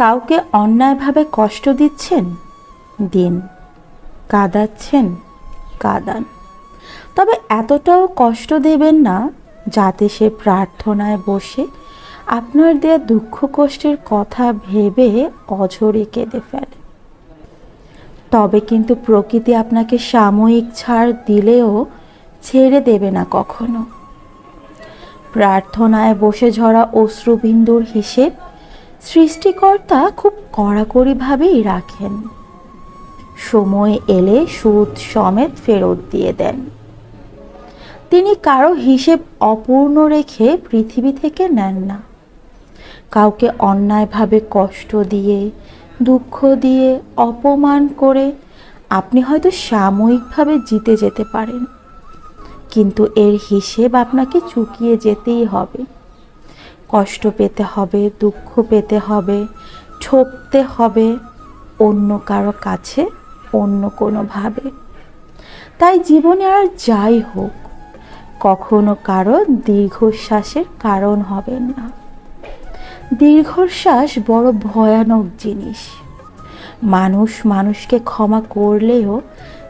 কাউকে অন্যায়ভাবে কষ্ট দিচ্ছেন? দিন। কাঁদাচ্ছেন? কাঁদান। তবে এতটাও কষ্ট দেবেন না যাতে সে প্রার্থনায় বসে আপনার দেয়া দুঃখ কষ্টের কথা ভেবে অঝরে কেঁদে ফেলে। তবে কিন্তু প্রকৃতি আপনাকে সাময়িক ছাড় দিলেও ছেড়ে দেবে না কখনো। প্রার্থনায় বসে ঝরা অশ্রুবিন্দুর হিসেব সৃষ্টিকর্তা খুব কড়াকড়িভাবেই রাখেন। সময় এলে সুদ সমেত ফেরত দিয়ে দেন। তিনি কারও হিসেব অপূর্ণ রেখে পৃথিবী থেকে নেন না। কাউকে অন্যায়ভাবে কষ্ট দিয়ে, দুঃখ দিয়ে অপমান করে আপনি হয়তো সাময়িকভাবে জিতে যেতে পারেন। কিন্তু এর হিসেব আপনাকে চুকিয়ে যেতেই হবে। কষ্ট পেতে হবে, দুঃখ পেতে হবে, ঠকতে হবে অন্য কারও কাছে, অন্য কোনোভাবে। তাই জীবনে আর যাই হোক, কখনো কারও দীর্ঘশ্বাসের কারণ হবেন না। দীর্ঘশ্বাস বড় ভয়ানক জিনিস। মানুষ মানুষকে ক্ষমা করলেও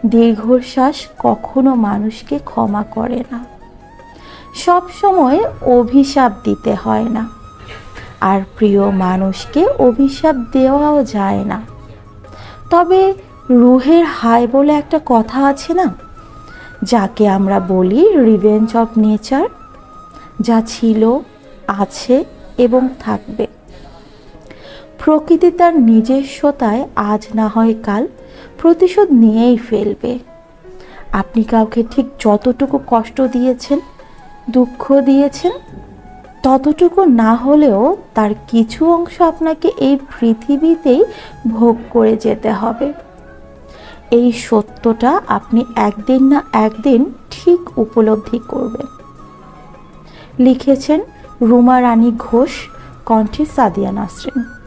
দীর্ঘশ্বাস কখনো মানুষকে ক্ষমা করে না। সব সময় অভিশাপ দিতে হয় না। আর প্রিয় মানুষকে অভিশাপ দেওয়াও যায় না। তবে রুহের হাই বলে একটা কথা আছে না? যাকে আমরা বলি রিভেঞ্জ অফ নেচার যা ছিল, আছে এবং থাকবে। প্রকৃতি তার নিজস্বতায় আজ না হয় কাল প্রতিশোধ নিয়েই ফেলবে। আপনি কাউকে ঠিক যতটুকু কষ্ট দিয়েছেন দুঃখ দিয়েছেন? ততটুকু না হলেও তার কিছু অংশ আপনাকে এই পৃথিবীতেই ভোগ করে যেতে হবে। এই সত্যটা আপনি একদিন না একদিন ঠিক উপলব্ধি করবেন। লিখেছেন রুমা রানী ঘোষ, কণ্ঠে সাদিয়া নাসরিন।